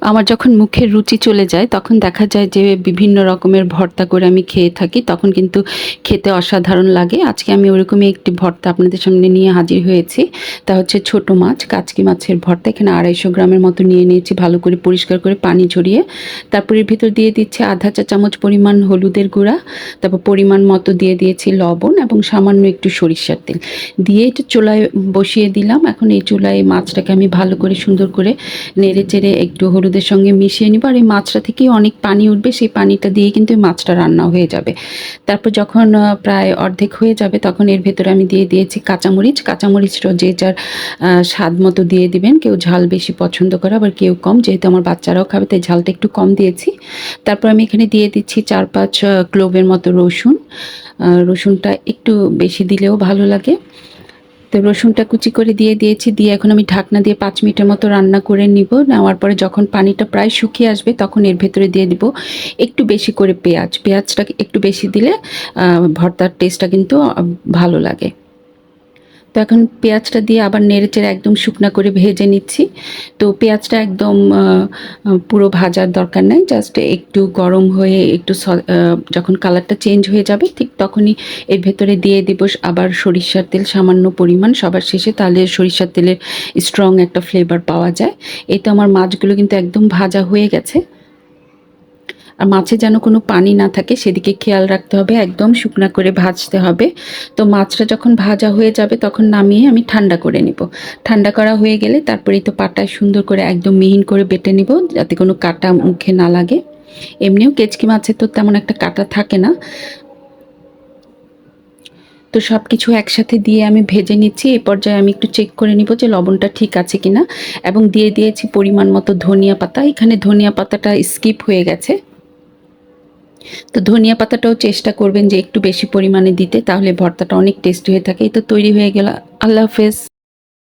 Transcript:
আমার যখন মুখের রুচি চলে যায়, তখন দেখা যায় যে বিভিন্ন রকমের ভর্তা করে আমি খেয়ে থাকি। তখন কিন্তু খেতে অসাধারণ লাগে। আজকে আমি ওরকমই একটি ভর্তা আপনাদের সামনে নিয়ে হাজির হয়েছি। তা হচ্ছে ছোট মাছ, কাচকি মাছের ভর্তা। এখানে আড়াইশো গ্রামের মতো নিয়ে নিয়েছি, ভালো করে পরিষ্কার করে পানি ঝরিয়ে। তারপরে ভিতর দিয়ে দিচ্ছে আধা চা চামচ পরিমাণ হলুদের গুঁড়া। তারপর পরিমাণ মতো দিয়ে দিয়েছি লবণ এবং সামান্য একটু সরিষার তেল। দিয়ে এটা চুলায় বসিয়ে দিলাম। এখন এই চুলায় মাছটাকে আমি ভালো করে সুন্দর করে নেড়ে চেড়ে একটু হলুদের সঙ্গে মিশিয়ে নিব আর এই মাছটা থেকেই অনেক পানি উঠবে, সেই পানিটা দিয়ে কিন্তু এই মাছটা রান্না হয়ে যাবে। তারপর যখন প্রায় অর্ধেক হয়ে যাবে তখন এর ভেতরে আমি দিয়ে দিয়েছি কাঁচামরিচ। কাঁচামরিচটা যে যার স্বাদ মতো দিয়ে দিবেন। কেউ ঝাল বেশি পছন্দ করে, আবার কেউ কম। যেহেতু আমার বাচ্চারাও খাবে, তাই ঝালটা একটু কম দিয়েছি। তারপর আমি এখানে দিয়ে দিচ্ছি চার পাঁচ ক্লোভের মতো রসুন। রসুনটা একটু বেশি দিলেও ভালো লাগে। তো রসুনটা কুচি করে দিয়ে দিয়েছি, দিয়ে এখন আমি ঢাকনা দিয়ে পাঁচ মিনিটের মতো রান্না করে নিব। নেওয়ার পরে যখন পানিটা প্রায় শুকিয়ে আসবে তখন এর ভেতরে দিয়ে দিব একটু বেশি করে পেঁয়াজ। পেঁয়াজটা একটু বেশি দিলে ভর্তার টেস্টটা কিন্তু ভালো লাগে। তো এখন পেঁয়াজটা দিয়ে আবার নেড়ে চেড়ে একদম শুকনা করে ভেজে নিচ্ছি। তো পেঁয়াজটা একদম পুরো ভাজার দরকার নেই জাস্ট একটু গরম হয়ে একটু যখন কালারটা চেঞ্জ হয়ে যাবে, ঠিক তখনই এর ভেতরে দিয়ে দিব আবার সরিষার তেল, সামান্য পরিমাণ, সবার শেষে তাহলে সরিষার তেলের স্ট্রং একটা ফ্লেভার পাওয়া যায়। এই তো আমার মাছগুলো কিন্তু একদম ভাজা হয়ে গেছে। আর মাছে যেন কোনো পানি না থাকে, সেদিকে খেয়াল রাখতে হবে, একদম শুকনা করে ভাজতে হবে। তো মাছটা যখন ভাজা হয়ে যাবে, তখন নামিয়ে আমি ঠান্ডা করে নিব। ঠান্ডা করা হয়ে গেলে তারপরেই তো পাটায় সুন্দর করে একদম মিহিন করে বেটে নিব, যাতে কোনো কাটা মুখে না লাগে। এমনিও কেচকি মাছের তো তেমন একটা কাটা থাকে না। তো সব কিছু একসাথে দিয়ে আমি ভেজে নিচ্ছি। এই পর্যায়ে আমি একটু চেক করে নিব যে লবণটা ঠিক আছে কিনা। এবং দিয়ে দিয়েছি পরিমাণ মতো ধনিয়া পাতা। এখানে ধনিয়া পাতাটা স্কিপ হয়ে গেছে। তো ধনিয়া পাতাটাও চেষ্টা করবেন যে একটু বেশি পরিমাণে দিতে, তাহলে ভর্তাটা অনেক টেস্টি হয়ে থাকে। তো তৈরি হয়ে গেল। আল্লাহ হাফেজ।